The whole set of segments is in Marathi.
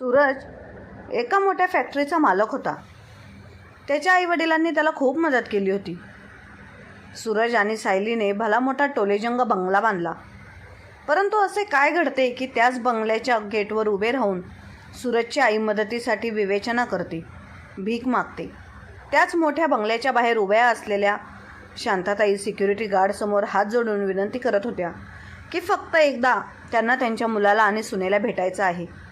सूरज एका मोठ्या फॅक्टरीचा मालक होता. त्याच्या आईवडिलांनी त्याला खूप मदत केली होती. सूरज आणि सायलीने भला मोठा टोलेजंग बंगला बांधला. परंतु असे काय घडते की त्याच बंगल्याच्या गेटवर उभे राहून सूरजची आई मदतीसाठी विवेचना करते भीक मागते. त्याच मोठ्या बंगल्याच्या बाहेर उभ्या असलेल्या शांताताई सिक्युरिटी गार्डसमोर हात जोडून विनंती करत होत्या की फक्त एकदा त्यांना त्यांच्या मुलाला आणि सुनेला भेटायचं आहे.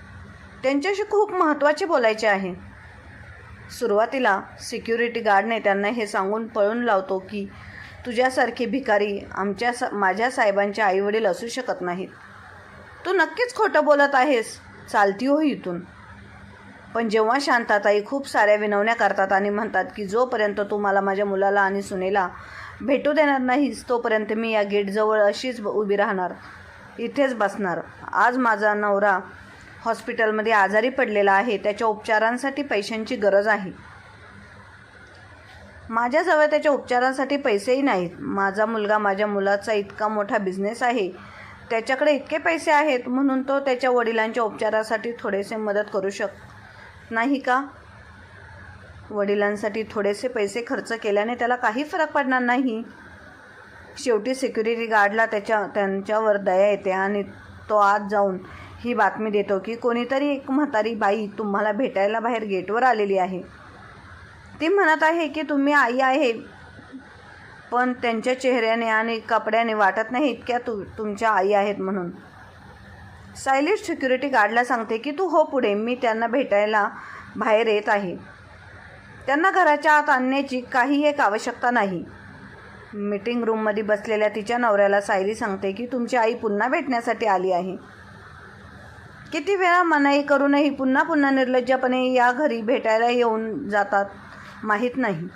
त्यांच्याशी खूप महत्त्वाचे बोलायचे आहे. सुरुवातीला सिक्युरिटी गार्डने त्यांना हे सांगून पळून लावतो की तुझ्यासारखे भिकारी आमच्या स माझ्या साहेबांचे आईवडील असू शकत नाहीत. तू नक्कीच खोटं बोलत आहेस. चालती हो इथून. पण जेव्हा शांताताई खूप साऱ्या विनवण्या करतात आणि म्हणतात की जोपर्यंत तू मला माझ्या मुलाला आणि सुनेला भेटू देणार नाहीस तोपर्यंत मी या गेटजवळ अशीच उभी राहणार. इथेच बसणार. आज माझा नवरा हॉस्पिटलमध्ये आजारी पडलेला आहे. त्याच्या उपचारांसाठी पैशांची गरज आहे. माझ्याजवळ त्याच्या उपचारांसाठी पैसेही नाहीत. माझा मुलगा माझ्या मुलाचा इतका मोठा बिझनेस आहे. त्याच्याकडे इतके पैसे आहेत म्हणून तो त्याच्या वडिलांच्या उपचारासाठी थोडेसे मदत करू शक नाही का? वडिलांसाठी थोडेसे पैसे खर्च केल्याने त्याला काही फरक पडणार नाही. शेवटी सिक्युरिटी गार्डला त्याच्या त्यांच्यावर दया येते आणि तो आत जाऊन ही बातमी देतो की कोणीतरी एक म्हातारी बाई तुम्हाला भेटायला बाहेर गेटवर आलेली आहे. ती म्हणत आहे की तुम्ही आई आहे पण त्यांच्या चेहऱ्याने आणि कपड्याने वाटत नाही इतक्या तु तुमच्या आई आहेत म्हणून. सायलिश सिक्युरिटी गार्डला सांगते की तू हो पुढे मी त्यांना भेटायला बाहेर येत आहे. त्यांना घराच्या आत आणण्याची काही एक आवश्यकता नाही. मीटिंग रूममध्ये बसलेल्या तिच्या नवऱ्याला सायली सांगते की तुमची आई पुन्हा भेटण्यासाठी आली आहे. किती वेळा मनाई करूनही पुन्हा पुन्हा निर्लज्जपणे या घरी भेटायला येऊन जातात माहीत नाही.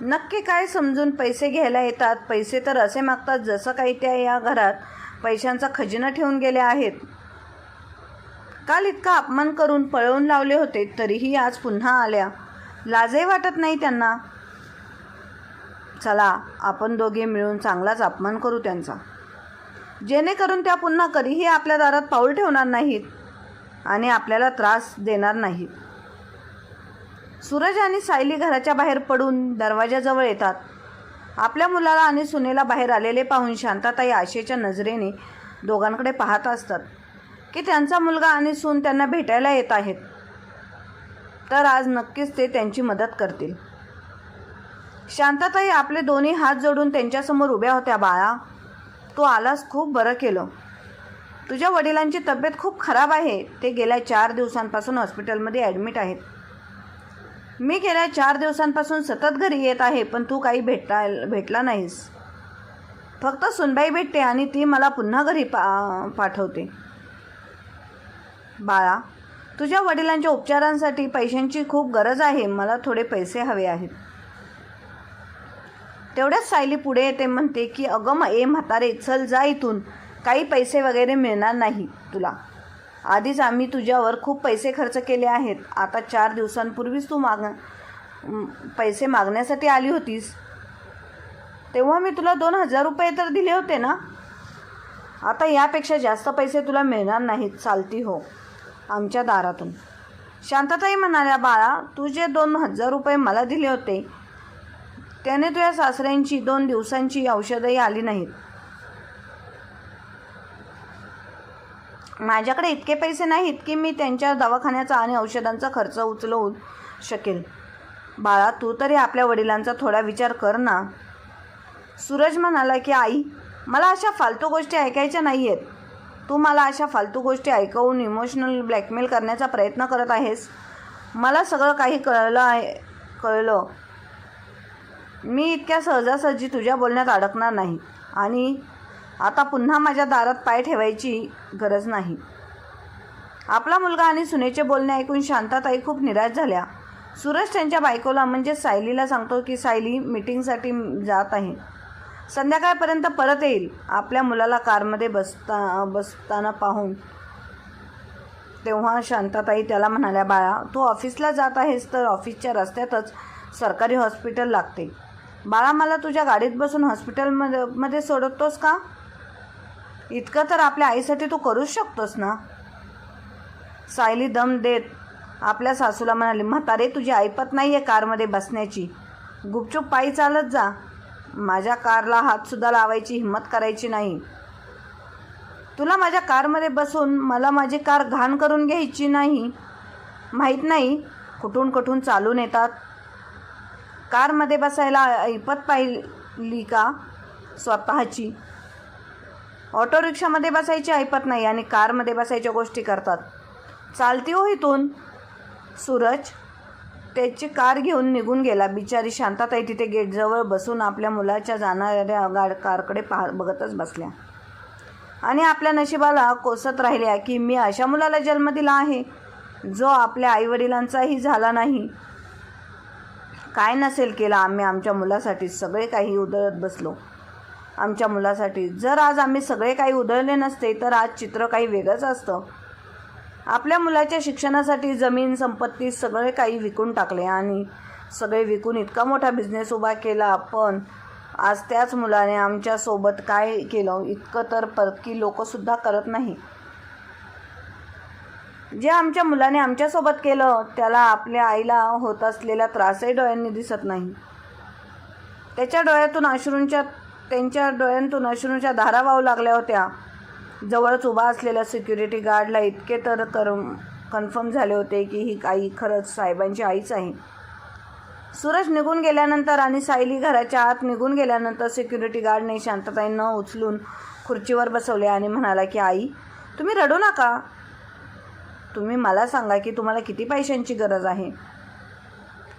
नक्की काय समजून पैसे घ्यायला येतात? पैसे तर असे मागतात जसं काही त्या या घरात पैशांचा खजिना ठेवून गेले आहेत. काल इतका अपमान करून पळवून लावले होते तरीही आज पुन्हा आल्या. लाजही वाटत नाही त्यांना. चला आपण दोघे मिळून चांगलाच अपमान करू त्यांचा. जेणेकरून त्या पुन्हा कधीही आपल्या दारात पाऊल ठेवणार नाहीत आणि आपल्याला त्रास देणार नाहीत. सूरज आणि सायली घराच्या बाहेर पडून दरवाजाजवळ येतात. आपल्या मुलाला आणि सुनेला बाहेर आलेले पाहून शांताताई आशेच्या नजरेने दोघांकडे पाहत असतात की त्यांचा मुलगा आणि सून त्यांना भेटायला येत आहेत. तर आज नक्कीच ते त्यांची मदत करतील. शांताताई आपले दोन्ही हात जोडून त्यांच्यासमोर उभ्या होत्या बाळा. तू आलास खूप बरं केलं. तुझ्या वडिलांची तब्येत खूप खराब आहे. ते गेल्या चार दिवसांपासून हॉस्पिटलमध्ये ॲडमिट आहेत. मी गेल्या चार दिवसांपासून सतत घरी येत आहे पण तू काही भेटता भेटला नाहीस. फक्त सुनबाई भेटते आणि ती मला पुन्हा घरी पा पाठवते. बाळा तुझ्या वडिलांच्या उपचारांसाठी पैशांची खूप गरज आहे. मला थोडे पैसे हवे आहेत. तेवढ्याच सायली पुढे येते म्हणते की अगं म ए म्हातारे चल जा इथून. काही पैसे वगैरे मिळणार नाही तुला. आधीच आम्ही तुझ्यावर खूप पैसे खर्च केले आहेत. आता चार दिवसांपूर्वीच तू माग पैसे मागण्यासाठी आली होतीस. तेव्हा मी तुला दोन हजार रुपये तर दिले होते ना? आता यापेक्षा जास्त पैसे तुला मिळणार नाहीत चालती हो आमच्या दारातून. शांतताई म्हणाल्या बाळा तू जे दोन हजार रुपये मला दिले होते त्याने तुझ्या सासऱ्यांची दोन दिवसांची औषधंही आली नाहीत. माझ्याकडे इतके पैसे नाहीत की मी त्यांच्या दवाखान्याचा आणि औषधांचा खर्च उचलवू शकेल. बाळा तू तरी आपल्या वडिलांचा थोडा विचार कर ना. सूरज म्हणाला की आई मला अशा फालतू गोष्टी ऐकायच्या नाही आहेत तू मला अशा फालतू गोष्टी ऐकवून इमोशनल ब्लॅकमेल करण्याचा प्रयत्न करत आहेस. मला सगळं काही कळलं आहे कळलं. मी इतक्या सहजासहजी तुझ्या बोलण्यात अडकणार नाही. आणि आता पुन्हा माझ्या दारात पाय ठेवायची गरज नाही. आपला मुलगा आणि सुनेचे बोलणे ऐकून शांताताई खूप निराश झाल्या. सूरज त्यांच्या बायकोला म्हणजे सायलीला सांगतो की सायली मीटिंगसाठी जात आहे. संध्याकाळपर्यंत परत येईल. आपल्या मुलाला कारमध्ये बसता बसताना पाहून. तेव्हा शांताताई त्याला म्हणाल्या बाळा तू ऑफिसला जात आहेस तर ऑफिसच्या रस्त्यातच सरकारी हॉस्पिटल लागते. बाळा मला तुझ्या गाडीत बसून हॉस्पिटलमध्ये मध्ये सोडवतोस का? इतकं तर आपल्या आईसाठी तू करूच शकतोस ना. सायली दम देत आपल्या सासूला म्हणाली म्हातारे तुझी ऐपत नाही आहे कारमध्ये बसण्याची. गुपचूप पायी चालत जा. माझ्या कारला हातसुद्धा लावायची हिंमत करायची नाही. तुला माझ्या कारमध्ये बसून मला माझी कार घाण करून घ्यायची नाही. माहीत नाही कुठून कुठून चालून येतात. कारमध्ये बसायला ऐपत पाहिली का? स्वतःची. ऑटो रिक्षामध्ये बसायची ऐपत नाही आणि कारमध्ये बसायच्या गोष्टी करतात. चालती हो इथून. सूरज त्याची कार घेऊन निघून गेला. बिचारी शांताताई तिथे गेटजवळ बसून आपल्या मुलाच्या जाणाऱ्या गाड कारकडे पाह बघतच बसल्या. आणि आपल्या नशिबाला कोसत राहिल्या की मी अशा मुलाला जन्म दिला आहे जो आपल्या आईवडिलांचाही झाला नाही. काय नसेल केलं आम्ही आमच्या मुलासाठी सगळे काही उधळत बसलो. आमच्या मुलासाठी. जर आज आम्ही सगळे काही उधळले नसते तर आज चित्र काही वेगळंच असतं. आपल्या मुलाच्या शिक्षणासाठी जमीन संपत्ती सगळे काही विकून टाकले आणि सगळे विकून इतका मोठा बिझनेस उभा केला. पण आज त्याच मुलाने आमच्यासोबत काय केलं? इतकं तर परकी लोकंसुद्धा करत नाही. जे आमच्या मुलाने आमच्यासोबत केलं त्याला आपल्या आईला होत असलेला त्रासही डोळ्यांनी दिसत नाही. त्याच्या डोळ्यातून अश्रूंच्या त्यांच्या डोळ्यांतून अश्रूंच्या धारा वाहू लागल्या होत्या. जवळच उभा असलेल्या सिक्युरिटी गार्डला इतके तर कर कन्फर्म झाले होते की ही आई खरंच साहेबांची आईच आहे. सूरज निघून गेल्यानंतर आणि सायली घराच्या आत निघून गेल्यानंतर सिक्युरिटी गार्डने शांतताईंना उचलून खुर्चीवर बसवले आणि म्हणाला की आई तुम्ही रडू नका. तुम्ही मला सांगा की तुम्हाला किती पैशांची गरज आहे?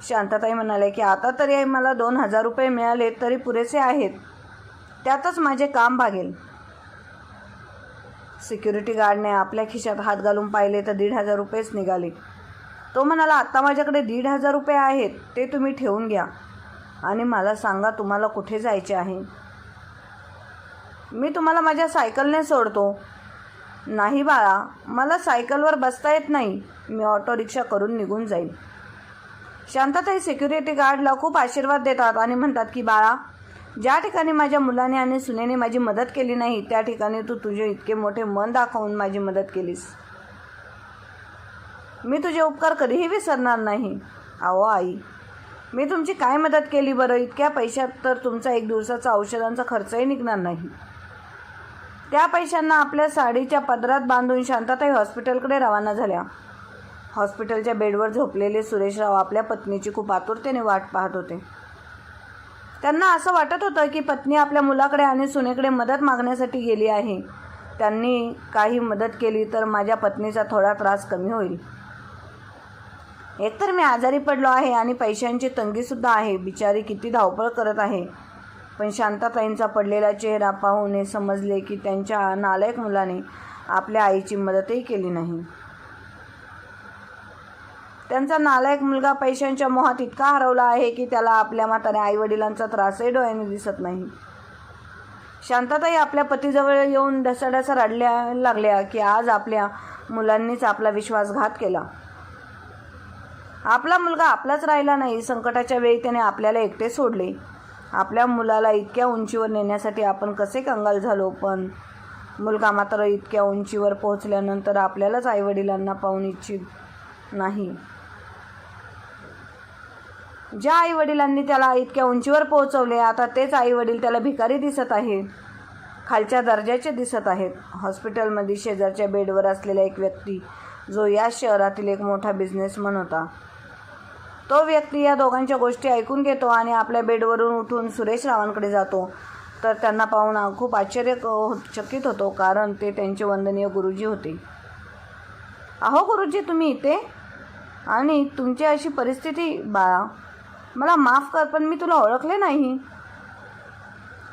शांतताई म्हणाले की आता तरी मला दोन हजार रुपये मिळाले तरी पुरेसे आहेत. त्यातच माझे काम भागेल. सिक्युरिटी गार्डने आपल्या खिशात हात घालून पाहिले तर दीड हजार रुपयेच निघाले. तो म्हणाला आत्ता माझ्याकडे दीड हजार रुपये आहेत ते तुम्ही ठेवून घ्या. आणि मला सांगा तुम्हाला कुठे जायचे आहे. मी तुम्हाला माझ्या सायकलने सोडतो. नाही बाळा मला सायकलवर बसता येत नाही. मी ऑटो रिक्षा करून निघून जाईल शांतताई सिक्युरिटी गार्डला खूप आशीर्वाद देतात आणि म्हणतात की बाळा ज्या ठिकाणी माझ्या मुलाने आणि सुनेने माझी मदत केली नाही त्या ठिकाणी तू तुझे इतके मोठे मन दाखवून माझी मदत केलीस. मी तुझे उपकार कधीही विसरणार नाही. अहो आई मी तुमची काय मदत केली बरं? इतक्या पैशात तर तुमचा एक दिवसाचा औषधांचा खर्चही निघणार नाही. त्या पैशांना आपल्या साडीच्या पदरात बांधून शांताताई हॉस्पिटलकडे रवाना झाल्या. हॉस्पिटलच्या बेडवर झोपलेले सुरेशराव आपल्या पत्नीची खूप आतुरतेने वाट पाहत होते. त्यांना असं वाटत होतं की पत्नी आपल्या मुलाकडे आणि सुनेकडे मदत मागण्यासाठी गेली आहे. त्यांनी काही मदत केली तर माझ्या पत्नीचा थोडा त्रास कमी होईल. एकतर मी आजारी पडलो आहे आणि पैशांची तंगीसुद्धा आहे. बिचारी किती धावपळ करत आहे. पण शांताताईंचा पडलेला चेहरा पाहून हे समजले की त्यांच्या नालायक मुलाने आपल्या आईची मदतही केली नाही. त्यांचा नालायक मुलगा पैशांच्या मोहात इतका हरवला आहे की त्याला आपल्या म्हाताऱ्या आईवडिलांचा त्रासही डोळ्याने दिसत नाही. शांताताई आपल्या पतीजवळ येऊन ढसाढसा रडल्या लागल्या की आज आपल्या मुलांनीच आपला विश्वासघात केला. आपला मुलगा आपलाच राहिला नाही संकटाच्या वेळी त्याने आपल्याला एकटे सोडले. आपल्या मुलाला इतक्या उंचीवर नेण्यासाठी आपण कसे कंगाल झालो पण मुलगा मात्र इतक्या उंचीवर पोहोचल्यानंतर आपल्यालाच आईवडिलांना पाहून इच्छित नाही. ज्या आईवडिलांनी त्याला इतक्या उंचीवर पोहोचवले आता तेच आईवडील त्याला भिकारी दिसत आहेत खालच्या दर्जाचे दिसत आहेत. हॉस्पिटलमध्ये शेजारच्या बेडवर असलेला एक व्यक्ती जो या शहरातील एक मोठा बिझनेसमन होता. तो व्यक्ती या दोघांच्या गोष्टी ऐकून घेतो आणि आपल्या बेडवरून उठून सुरेश रावांकडे जातो. तर त्यांना पाहून खूप आश्चर्य हो- चकित होतो कारण ते त्यांचे वंदनीय गुरुजी होते. अहो गुरुजी तुम्ही इथे? आणि तुमची अशी परिस्थिती बाळा मला माफ कर पण मी तुला ओळखले नाही.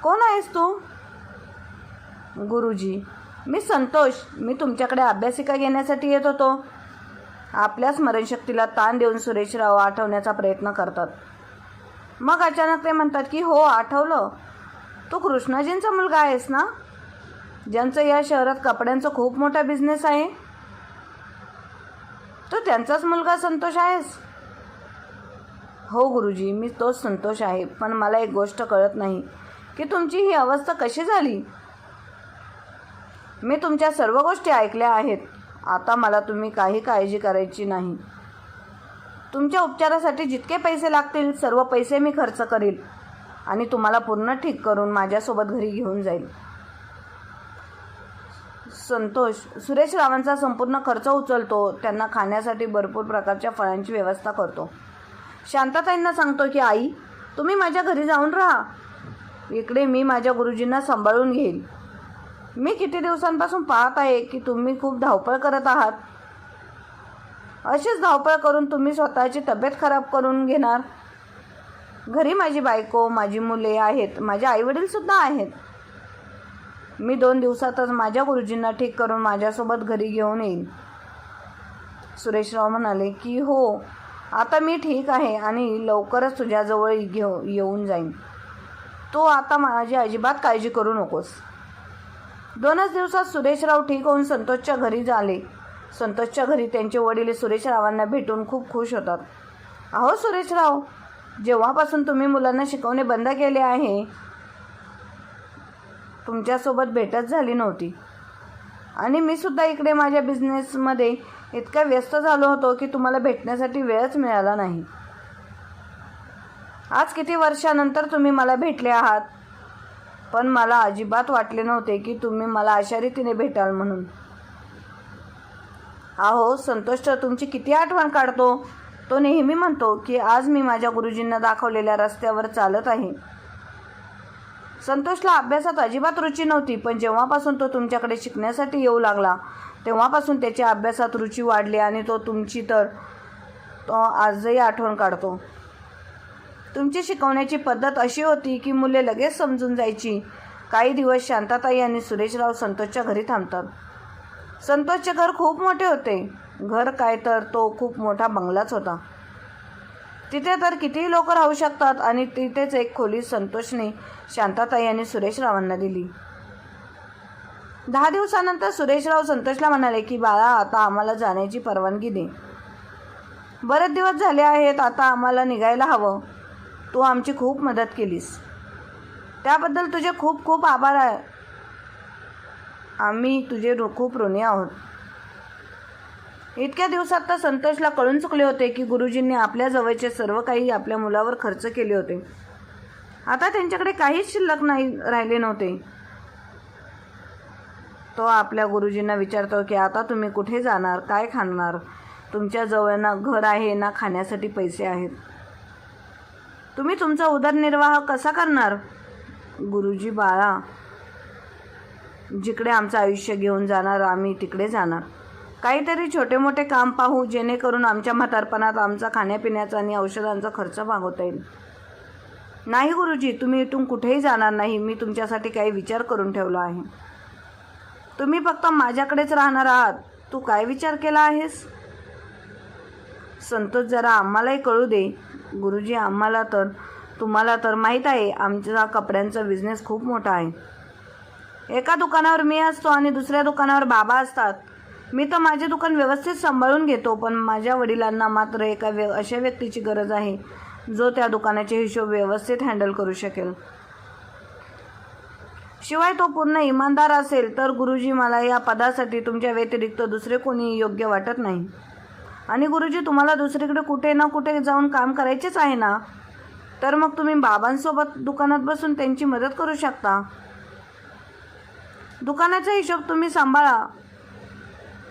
कोण आहेस तू? गुरुजी मी संतोष. मी तुमच्याकडे अभ्यासिका घेण्यासाठी येत होतो. आपल्या स्मरणशक्तीला ताण देऊन सुरेशराव आठवण्याचा प्रयत्न करतात. मग अचानक ते म्हणतात की हो आठवलं. तू कृष्णाजींचा मुलगा आहेस ना? ज्यांचं या शहरात कपड्यांचा खूप मोठा बिझनेस आहे. तू त्यांचाच मुलगा संतोष आहेस? हो गुरुजी मी तोच संतोष आहे. पण मला एक गोष्ट कळत नाही. की तुमची ही अवस्था कशी झाली? मी तुमच्या सर्व गोष्टी ऐकल्या आहेत. आता मला तुम्ही काही काळजी करायची नाही. तुमच्या उपचारासाठी जितके पैसे लागतील सर्व पैसे मी खर्च करील आणि तुम्हाला पूर्ण ठीक करून माझ्यासोबत घरी घेऊन जाईल. संतोष सुरेश रावांचा संपूर्ण खर्च उचलतो त्यांना खाण्यासाठी भरपूर प्रकारच्या फळांची व्यवस्था करतो. शांतताईंना सांगतो की आई तुम्ही माझ्या घरी जाऊन राहा. इकडे मी माझ्या गुरुजींना सांभाळून घेईल. मी किती दिवसांपासून पाहत आहे की तुम्ही खूप धावपळ करत आहात. अशीच धावपळ करून तुम्ही स्वतःची तब्येत खराब करून घेणार. घरी माझी बायको माझी मुले आहेत माझे आईवडीलसुद्धा आहेत. मी दोन दिवसातच माझ्या गुरुजींना ठीक करून माझ्यासोबत घरी घेऊन येईन. सुरेशराव म्हणाले की हो आता मी ठीक आहे आणि लवकरच तुझ्याजवळ घेऊ येऊन जाईन. तो आता माझी अजिबात काळजी करू नकोस. दोनच दिवसात सुरेशराव ठीक होऊन संतोषच्या घरी झाले संतोषच्या घरी त्यांचे वडील सुरेशरावांना भेटून खूप खुश होतात. अहो सुरेशराव जेव्हापासून तुम्ही मुलांना शिकवणे बंद केले आहे तुमच्यासोबत भेटच झाली नव्हती. आणि मी सुद्धा इकडे माझ्या बिझनेसमध्ये इतका व्यस्त झालो होतो की तुम्हाला भेटण्यासाठी वेळच मिळाला नाही. आज किती वर्षानंतर तुम्ही मला भेटले आहात? पण मला अजिबात वाटले नव्हते की तुम्ही मला अशा रीतीने भेटाल म्हणून. आहो संतोष तर तुमची किती आठवण काढतो? तो नेहमी म्हणतो की आज मी माझ्या गुरुजींना दाखवलेल्या रस्त्यावर चालत आहे. संतोषला अभ्यासात अजिबात रुची नव्हती पण जेव्हापासून तो तुमच्याकडे शिकण्यासाठी येऊ लागला तेव्हापासून त्याच्या अभ्यासात रुची वाढली आणि तो तुमची तर तो आजही आठवण काढतो. तुमची शिकवण्याची पद्धत अशी होती की मुले लगेच समजून जायची. काही दिवस शांताताई आणि सुरेशराव संतोषच्या घरी थांबतात. संतोषचे घर खूप मोठे होते. घर काय तर तो खूप मोठा बंगलाच होता. तिथे तर कितीही लोक राहू शकतात आणि तिथेच एक खोली संतोषने शांताताई आणि सुरेशरावांना दिली. दहा दिवसानंतर सुरेशराव संतोषला म्हणाले की बाळा आता आम्हाला जाण्याची परवानगी दे. बरेच दिवस झाले आहेत आता आम्हाला निघायला हवं. तू आमची खूप मदत केलीस. त्याबद्दल तुझे खूप खूप आभार आहे. आम्ही तुझे खूप ऋणी आहोत. इतक्या दिवसात तर संतोषला कळून चुकले होते की गुरुजींनी आपल्या जवळचे सर्व काही आपल्या मुलावर खर्च केले होते. आता त्यांच्याकडे काहीच शिल्लक नाही राहिले नव्हते. तो आपल्या गुरुजींना विचारतो की आता तुम्ही कुठे जाणार काय खाणार? तुमच्या जवळ ना घर आहे ना खाण्यासाठी पैसे आहेत. तुम्ही तुमचा उदरनिर्वाह कसा करणार? गुरुजी बाळा जिकडे आमचं आयुष्य घेऊन जाणार आम्ही तिकडे जाणार. काहीतरी छोटे मोठे काम पाहू जेणेकरून आमच्या म्हातारपणात आमचा खाण्यापिण्याचा आणि औषधांचा खर्च भागवता येईल. नाही गुरुजी तुम्ही इथून कुठेही जाणार नाही. मी तुमच्यासाठी काही विचार करून ठेवला आहे. तुम्ही फक्त माझ्याकडेच राहणार आहात. तू काय विचार केला आहेस? संतोष जरा आम्हालाही कळू दे. गुरुजी आम्हाला तर तुम्हाला तर माहीत आहे आमचा कपड्यांचा बिझनेस खूप मोठा आहे. एका दुकानावर मी असतो आणि दुसऱ्या दुकानावर बाबा असतात. मी तर माझे दुकान व्यवस्थित सांभाळून घेतो पण माझ्या वडिलांना मात्र एका व्य अशा व्यक्तीची गरज आहे जो त्या दुकानाचे हिशोब व्यवस्थित हँडल करू शकेल. शिवाय तो पूर्ण इमानदार असेल तर गुरुजी मला या पदासाठी तुमच्या व्यतिरिक्त दुसरे कोणी योग्य वाटत नाही. आणि गुरुजी तुम्हाला दुसरीकडे कुठे ना कुठे जाऊन काम करायचेच आहे ना? तर मग तुम्ही बाबांसोबत दुकानात बसून त्यांची मदत करू शकता. दुकानाचा हिशोब तुम्ही सांभाळा.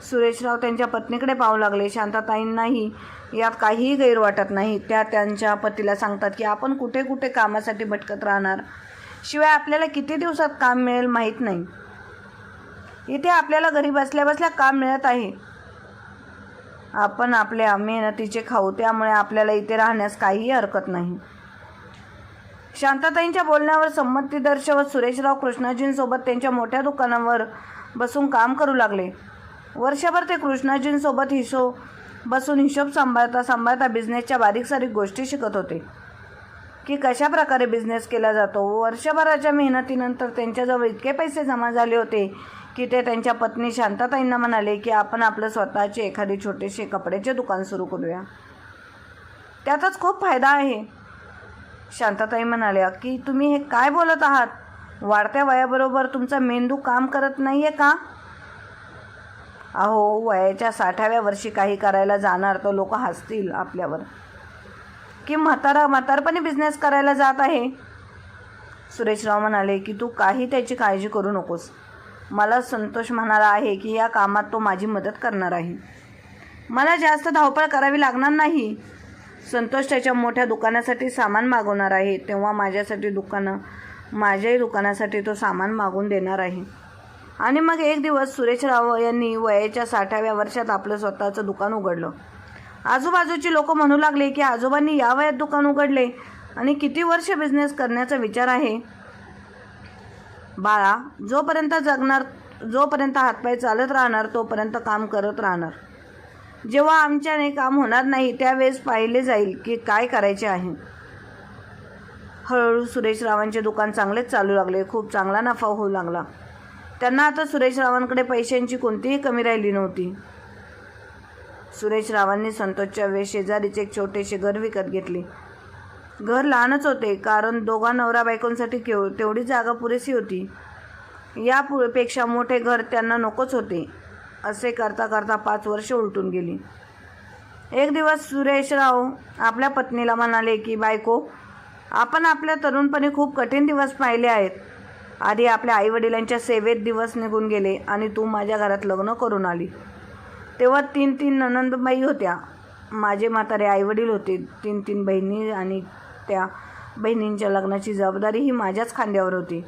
सुरेशराव त्यांच्या पत्नीकडे पाहू लागले. शांताताईंनाही यात काहीही गैर वाटत नाही. त्या त्यांच्या पतीला सांगतात की आपण कुठे कुठे कामासाठी भटकत राहणार? शिवाय आपल्याला किती दिवसात काम मिळेल माहीत नाही. इथे आपल्याला घरी बसल्या बसल्या काम मिळत आहे. आपण आपल्या मेहनतीचे खाऊ त्यामुळे आपल्याला इथे राहण्यास काहीही हरकत नाही. शांताताईंच्या बोलण्यावर संमती दर्शवत सुरेशराव कृष्णाजींसोबत त्यांच्या मोठ्या दुकानावर बसून काम करू लागले. वर्षभर ते कृष्णाजींसोबत हिशो बसून हिशोब सांभाळता सांभाळता बिझनेसच्या बारीक सारीक गोष्टी शिकत होते. की कशा प्रकारे बिझनेस केला जातो? वर्षभराच्या मेहनतीनंतर त्यांच्याजवळ इतके पैसे जमा झाले होते की ते त्यांच्या पत्नी शांताताईंना म्हणाले की आपण आपलं स्वतःचे एखादे छोटेसे कपड्याचे दुकान सुरू करूया. त्यातच खूप फायदा आहे. शांताताई म्हणाल्या की तुम्ही हे काय बोलत आहात? वाढत्या वयाबरोबर तुमचा मेंदू काम करत नाही आहे का? अहो वयाच्या साठाव्या वर्षी काही करायला जाणार तर लोक हसतील आपल्यावर. की म्हातारा म्हातारपणी बिझनेस करायला जात आहे. सुरेशराव म्हणाले की तू काही त्याची काळजी करू नकोस. मला संतोष म्हणाला आहे की या कामात तो माझी मदत करणार आहे. मला जास्त धावपळ करावी लागणार नाही. संतोष त्याच्या मोठ्या दुकानासाठी सामान मागवणार आहे. तेव्हा माझ्यासाठी दुकानं माझ्याही दुकानासाठी तो सामान मागून देणार आहे. आणि मग एक दिवस सुरेशराव यांनी वयाच्या साठाव्या वर्षात आपलं स्वतःचं दुकान उघडलं. आजूबाजूची लोक म्हणू लागले की आजोबांनी या वयात दुकान उघडले आणि किती वर्ष बिझनेस करण्याचा विचार आहे? बाळा जोपर्यंत जगणार जोपर्यंत हातपाय चालत राहणार तोपर्यंत काम करत राहणार. जेव्हा आमच्याने काम होणार नाही त्यावेळेस पाहिले जाईल की काय करायचे आहे. हळूहळू सुरेशरावांचे दुकान चांगलेच चालू लागले. खूप चांगला नफा होऊ लागला. त्यांना आता सुरेशरावांकडे पैशांची कोणतीही कमी राहिली नव्हती. सुरेशरावांनी संतोषच्या वेळेस शेजारीचे एक छोटेसे घर विकत घेतले. घर लहानच होते कारण दोघा नवरा बायकोंसाठी केव तेवढी जागा पुरेशी होती. या मोठे घर त्यांना नकोच होते असे करता करता पाच वर्षे उलटून गेली. एक दिवस सुरेशराव आपल्या पत्नीला म्हणाले की बायको आपण आपल्या तरुणपणी खूप कठीण दिवस पाहिले आहेत. आधी आपल्या आईवडिलांच्या सेवेत दिवस निघून गेले आणि तू माझ्या घरात लग्न करून आली. तेव्हा तीन तीन ननंदबाई होत्या. माझे म्हातारे आईवडील होते. तीन तीन बहिणी आणि त्या बहिणींच्या लग्नाची जबाबदारी ही माझ्याच खांद्यावर होती.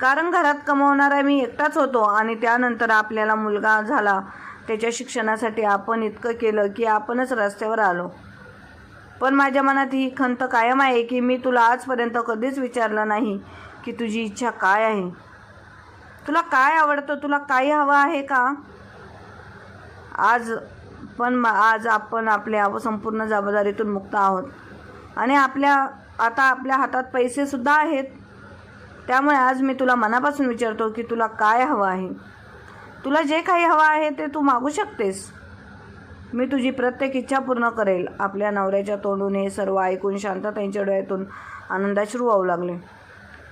कारण घरात कमावणारा मी एकटाच होतो आणि त्यानंतर आपल्याला मुलगा झाला. त्याच्या शिक्षणासाठी आपण इतकं केलं की आपणच रस्त्यावर आलो. पण माझ्या मनात ही खंत कायम आहे की मी तुला आजपर्यंत कधीच विचारलं नाही की तुझी इच्छा काय आहे. तुला काय आवडतं? तुला काय हवं आहे का? आज पण आज आपण आपल्या संपूर्ण जबाबदारीतून मुक्त आहोत. आणि आपल्या आता आपल्या हातात पैसेसुद्धा आहेत. त्यामुळे आज मी तुला मनापासून विचारतो की तुला काय हवं आहे? तुला जे काही हवं आहे ते तू मागू शकतेस. मी तुझी प्रत्येक इच्छा पूर्ण करेल. आपल्या नवऱ्याच्या तोंडून हे सर्व ऐकून शांतताईंच्या डोळ्यातून आनंदाश्रू वाहू लागले.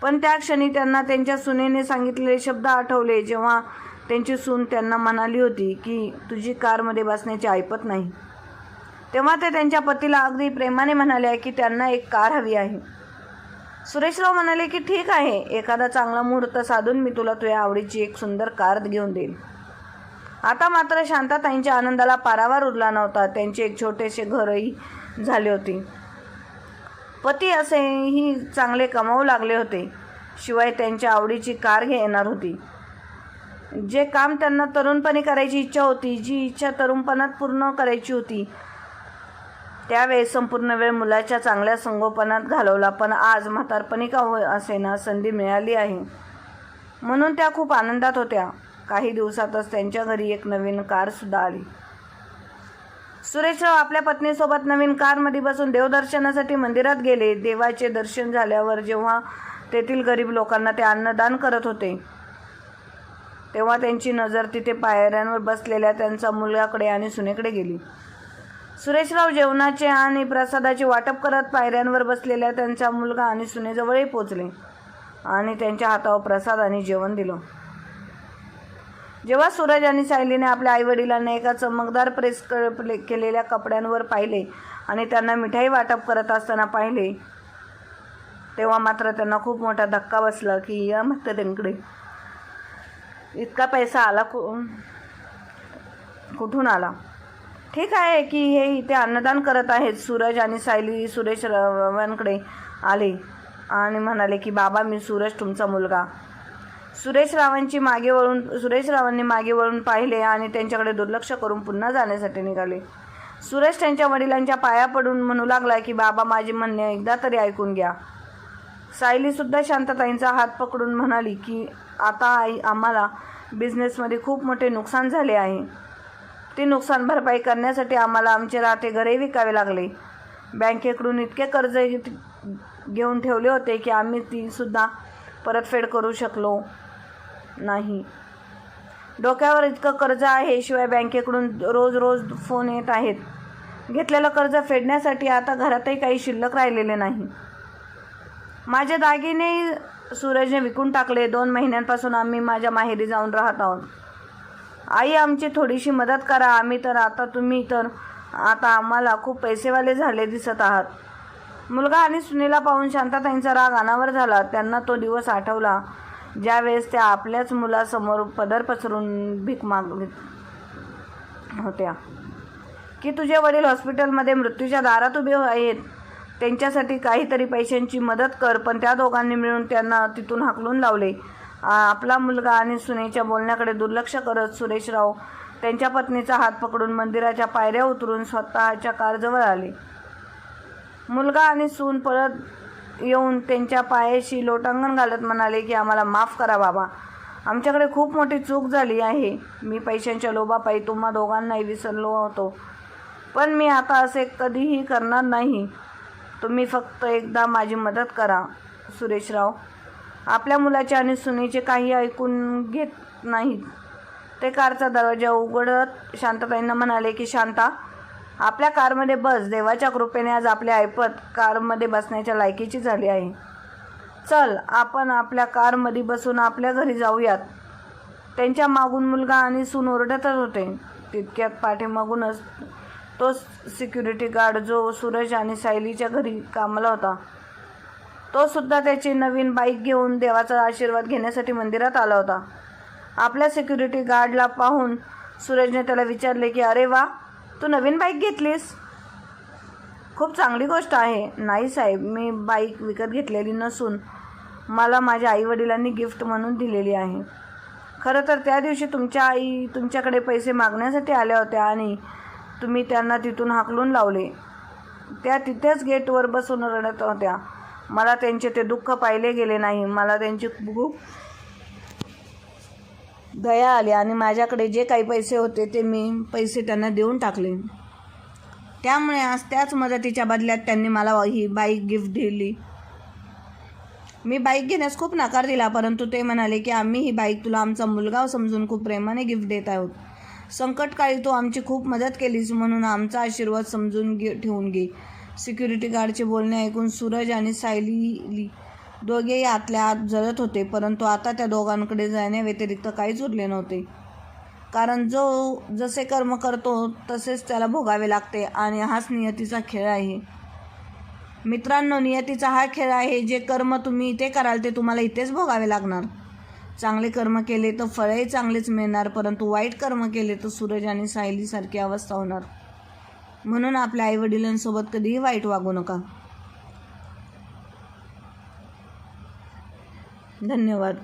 पण त्या क्षणी त्यांना त्यांच्या सुनेने सांगितलेले शब्द आठवले जेव्हा त्यांची सून त्यांना म्हणाली होती की तुझी कारमध्ये बसण्याची ऐपत नाही. तेव्हा ते त्यांच्या पतीला अगदी प्रेमाने म्हणाले की त्यांना एक कार हवी आहे. सुरेशराव म्हणाले की ठीक आहे एखादा चांगला मुहूर्त साधून मी तुला तुझ्या आवडीची एक सुंदर कार घेऊन देईल आता मात्र शांताताईंच्या आनंदाला पारावार उरला नव्हता त्यांचे एक छोटेसे घरही झाले होते. पती असेही चांगले कमावू लागले होते शिवाय त्यांच्या आवडीची कार घेणार होती. जे काम त्यांना तरुणपणी करायची इच्छा होती जी इच्छा तरुणपणात पूर्ण करायची होती त्यावेळेस संपूर्ण वेळ मुलाच्या चांगल्या संगोपनात घालवला पण आज म्हातारपणी का हो असेना संधी मिळाली आहे? म्हणून त्या खूप आनंदात होत्या. काही दिवसातच त्यांच्या घरी एक नवीन कारसुद्धा आली. सुरेशराव आपल्या पत्नीसोबत नवीन कारमध्ये बसून देवदर्शनासाठी मंदिरात गेले. देवाचे दर्शन झाल्यावर जेव्हा तेथील गरीब लोकांना ते अन्नदान करत होते तेव्हा त्यांची नजर तिथे पायऱ्यांवर बसलेल्या त्यांच्या मुलगाकडे आणि सुनेकडे गेली. सुरेशराव जेवणाचे आणि प्रसादाचे वाटप करत पायऱ्यांवर बसलेल्या त्यांचा मुलगा आणि सुनेजवळही पोचले आणि त्यांच्या हातावर प्रसाद आणि जेवण दिलं. जेव्हा सूरज आणि सायलीने आपल्या आईवडिलांना एका चमकदार प्रेस क- प्ले- केलेल्या कपड्यांवर पाहिले आणि त्यांना मिठाई वाटप करत असताना पाहिले तेव्हा मात्र त्यांना खूप मोठा धक्का बसला की या म्हाताऱ्यांकडे इतका पैसा आला कु कुठून आला? ठीक आहे की हे इथे अन्नदान करत आहेत. सूरज आणि सायली सुरेश रावांकडे आले आणि म्हणाले की बाबा मी सूरज तुमचा मुलगा. सुरेश रावांची मागे वळून सुरेश रावांनी मागे वळून पाहिले आणि त्यांच्याकडे दुर्लक्ष करून पुन्हा जाण्यासाठी निघाले. सुरेश त्यांच्या वडिलांच्या पाया पडून म्हणू लागला की बाबा माझे म्हणणे एकदा तरी ऐकून घ्या. सायलीसुद्धा शांतताईंचा हात पकडून म्हणाली की आता आई आम्हाला बिझनेसमध्ये खूप मोठे नुकसान झाले आहे. ती नुकसान भरपाई करण्यासाठी आम्हाला आमचे राहते घरही विकावे लागले. बँकेकडून इतके कर्ज घेऊन ठेवले होते की आम्ही ती सुद्धा परतफेड करू शकलो नाही. डोक्यावर इतकं कर्ज आहे शिवाय बँकेकडून रोज रोज फोन येत आहेत. घेतलेलं कर्ज फेडण्यासाठी आता घरातही काही शिल्लक राहिलेले नाही. माझे दागिने सूरजने विकून टाकले. दोन महिन्यांपासून आम्ही माझ्या माहेरी जाऊन राहत आहोत. आई आमची थोडीशी मदत करा आम्ही तर आता तुम्ही तर आता आम्हाला खूप पैसेवाले झाले दिसत आहात. मुलगा आणि सुनीला पाहून शांताताईंचा राग अनावर झाला. त्यांना तो दिवस आठवला. ज्यावेळेस त्या आपल्याच मुलासमोर पदर पसरून भीक मागत होत्या. की तुझे वडील हॉस्पिटलमध्ये मृत्यूच्या दारात उभे आहेत. त्यांच्यासाठी काहीतरी पैशांची मदत कर पण त्या दोघांनी मिळून त्यांना तिथून हाकलून लावले. आपला मुलगा आणि सुनेच्या बोलण्याकडे दुर्लक्ष करत सुरेशराव त्यांच्या पत्नीचा हात पकडून मंदिराच्या पायऱ्या उतरून स्वतःच्या कारजवळ आले. मुलगा आणि सून परत येऊन त्यांच्या पायाशी लोटांगण घालत म्हणाले की आम्हाला माफ करा बाबा. आमच्याकडे खूप मोठी चूक झाली आहे. मी पैशांच्या लोभापायी तुम्हा दोघांनाही विसरलो होतो. पण मी आता असे कधीही करणार नाही. तुम्ही फक्त एकदा माझी मदत करा सुरेशराव. आपल्या मुलाचे आणि सुनेचे काही ऐकून घेत नाहीत. ते कारचा दरवाजा उघडत शांतताईंना म्हणाले की शांता आपल्या कारमध्ये बस. देवाच्या कृपेने आज आपले ऐपत कारमध्ये बसण्याच्या लायकीची झाली आहे. चल आपण आपल्या कारमध्ये बसून आपल्या घरी जाऊयात. त्यांच्या मागून मुलगा आणि सून ओरडतच होते. तितक्यात पाठीमागूनच तो सिक्युरिटी गार्ड जो सूरज आणि सायलीच्या घरी कामाला होता तो सुद्धा त्याची नवीन बाईक घेऊन देवाचा आशीर्वाद घेण्यासाठी मंदिरात आला होता. आपल्या सिक्युरिटी गार्डला पाहून सूरजने त्याला विचारले की अरे वा तू नवीन बाईक घेतलीस? खूप चांगली गोष्ट आहे. नाही साहेब मी बाईक विकत घेतलेली नसून मला माझ्या आईवडिलांनी गिफ्ट म्हणून दिलेली आहे. खरं तर त्या दिवशी तुमच्या आई तुमच्याकडे पैसे मागण्यासाठी आल्या होत्या आणि तुम्ही त्यांना तिथून हाकलून लावले. त्या तिथेच गेटवर बसून रडत होत्या. मला त्यांचे ते दुःख पाहिले गेले नाही. मला त्यांची खूप दया आली आणि माझ्याकडे जे काही पैसे होते ते मी पैसे त्यांना देऊन टाकले. त्यामुळे आज त्याच मदतीच्या बदल्यात त्यांनी मला ही बाईक गिफ्ट दिली. मी बाईक घेण्यास खूप नकार दिला परंतु ते म्हणाले की आम्ही ही बाईक तुला आमचा मुलगा समजून खूप प्रेमाने गिफ्ट देत आहोत. संकटकाळी तू आमची खूप मदत केलीस म्हणून आमचा आशीर्वाद समजून घे ठेवून घे. सिक्युरिटी गार्डचे बोलणे ऐकून सूरज आणि सायली दोघेही आतल्या आत जळत होते परंतु आता त्या दोघांकडे जाण्याव्यतिरिक्त काहीच उरले नव्हते. कारण जो जसे कर्म करतो तसेच त्याला भोगावे लागते आणि हाच नियतीचा खेळ आहे. मित्रांनो नियतीचा हा खेळ आहे जे कर्म तुम्ही इथे कराल ते तुम्हाला इथेच भोगावे लागणार. चांगले कर्म केले तर फळही चांगलेच मिळणार परंतु वाईट कर्म केले तर सूरज आणि सायलीसारखी अवस्था होणार. म्हणून आपल्या आईवडिलांसोबत कधीही वाईट वागू नका. धन्यवाद.